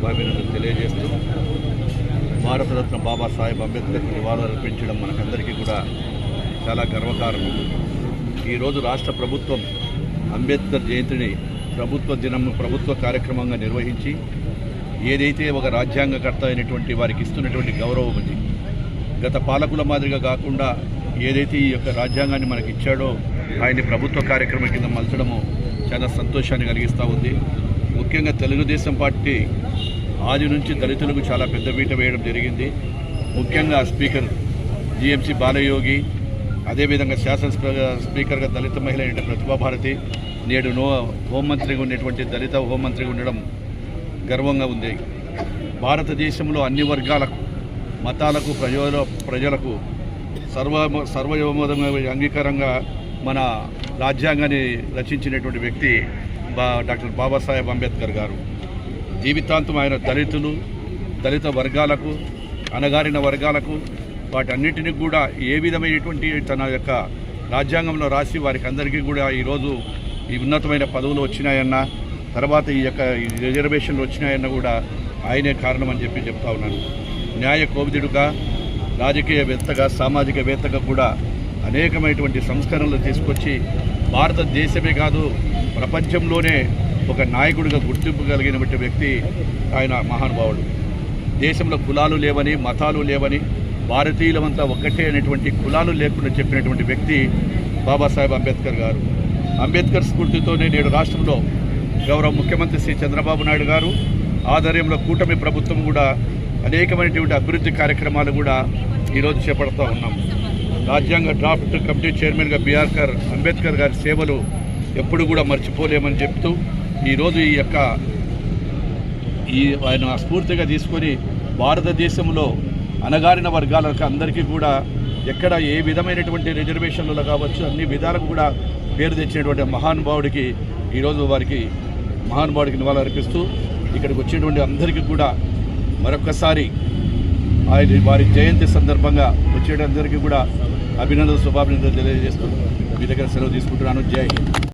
శుభాభినందనలు తెలియజేస్తూ భారతరత్న బాబాసాహెబ్ అంబేద్కర్ నివాళులు అర్పించడం మనకందరికీ కూడా చాలా గర్వకారణం. ఈరోజు రాష్ట్ర ప్రభుత్వం అంబేద్కర్ జయంతిని ప్రభుత్వ దినం ప్రభుత్వ కార్యక్రమంగా నిర్వహించి ఏదైతే ఒక రాజ్యాంగకర్త అయినటువంటి వారికి ఇస్తున్నటువంటి గౌరవం ఉంది గత పాలకుల మాదిరిగా కాకుండా ఏదైతే ఈ యొక్క రాజ్యాంగాన్ని మనకి ఇచ్చాడో ఆయన్ని ప్రభుత్వ కార్యక్రమం కింద మలచడము చాలా సంతోషాన్ని కలిగిస్తూ ఉంది. ముఖ్యంగా తెలుగుదేశం పార్టీ ఆది నుంచి దళితులకు చాలా పెద్ద పీట వేయడం జరిగింది. ముఖ్యంగా స్పీకర్ జిఎంసి బాలయోగి అదేవిధంగా శాసన స్పీకర్గా దళిత మహిళ అయిన ప్రతిభాభారతి నేడు నో హోంమంత్రిగా ఉన్నటువంటి దళిత హోంమంత్రిగా ఉండడం గర్వంగా ఉంది. భారతదేశంలో అన్ని వర్గాలకు మతాలకు ప్రజల ప్రజలకు సర్వ సర్వయోమోదంగా అంగీకారంగా మన రాజ్యాంగాన్ని రచించినటువంటి వ్యక్తి బా డాక్టర్ బాబాసాహెబ్ అంబేద్కర్ గారు. జీవితాంతం ఆయన దళితులు దళిత వర్గాలకు అణగారిన వర్గాలకు వాటన్నిటిని కూడా ఏ విధమైనటువంటి తన యొక్క రాజ్యాంగంలో రాసి వారికి అందరికీ కూడా ఈరోజు ఈ ఉన్నతమైన పదవులు వచ్చినాయన్న తర్వాత ఈ యొక్క రిజర్వేషన్లు వచ్చినాయన్న కూడా ఆయనే కారణం అని చెప్పి చెప్తా ఉన్నాను. న్యాయ కోవిదుడుగా రాజకీయవేత్తగా సామాజికవేత్తగా కూడా అనేకమైనటువంటి సంస్కరణలు తీసుకొచ్చి భారతదేశమే కాదు ప్రపంచంలోనే ఒక నాయకుడిగా గుర్తింపు కలిగినటువంటి వ్యక్తి ఆయన మహానుభావుడు. దేశంలో కులాలు లేవని మతాలు లేవని భారతీయులమంతా ఒక్కటే అనేటువంటి కులాలు లేకుండా చెప్పినటువంటి వ్యక్తి బాబాసాహెబ్ అంబేద్కర్ గారు. అంబేద్కర్ స్ఫూర్తితోనే నేడు రాష్ట్రంలో గౌరవ ముఖ్యమంత్రి శ్రీ చంద్రబాబు నాయుడు గారు ఆధ్వర్యంలో కూటమి ప్రభుత్వం కూడా అనేకమైనటువంటి అభివృద్ధి కార్యక్రమాలు కూడా ఈరోజు చేపడుతూ ఉన్నాం. రాజ్యాంగ డ్రాఫ్ట్ కమిటీ చైర్మన్గా బిఆర్కర్ అంబేద్కర్ గారి సేవలు ఎప్పుడు కూడా మర్చిపోలేమని చెప్తూ ఈరోజు ఈ యొక్క ఈ ఆయన స్ఫూర్తిగా తీసుకొని భారతదేశంలో అణగారిన వర్గాలకు అందరికీ కూడా ఎక్కడ ఏ విధమైనటువంటి రిజర్వేషన్లలో కావచ్చు అన్ని విధాలకు కూడా పేరు తెచ్చినటువంటి మహానుభావుడికి ఈరోజు వారికి మహానుభావుడికి నివాళులర్పిస్తూ ఇక్కడికి వచ్చినటువంటి అందరికీ కూడా మరొకసారి ఆయన వారి జయంతి సందర్భంగా వచ్చేటందరికీ కూడా అభినందన శుభాభినందనలు తెలియజేస్తూ మీ దగ్గర సెలవు తీసుకుంటున్నాను. జై హింద్.